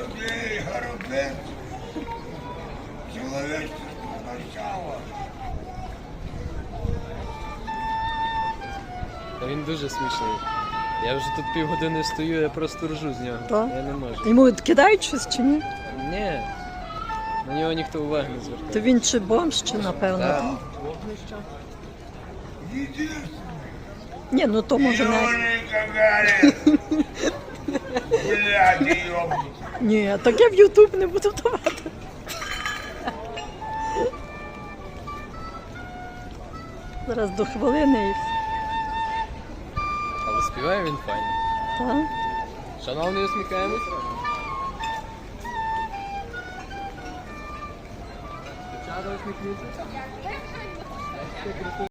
Горобей, горобин, чоловічність позначала. Він дуже смішний. Я вже тут півгодини стою, я просто ржу з нього. Так? Я не можу. Йому кидають щось чи ні? Ні. На нього ніхто уваги не звертає. То він чи бомж, чи напевно. Так. так? Ні, ну то може не. Юрій ні, так я в Ютуб не буду давати. Зараз до хвилини і Але співає він файно. так. Шановні, усміхаємось. Дівчата, усміхніться.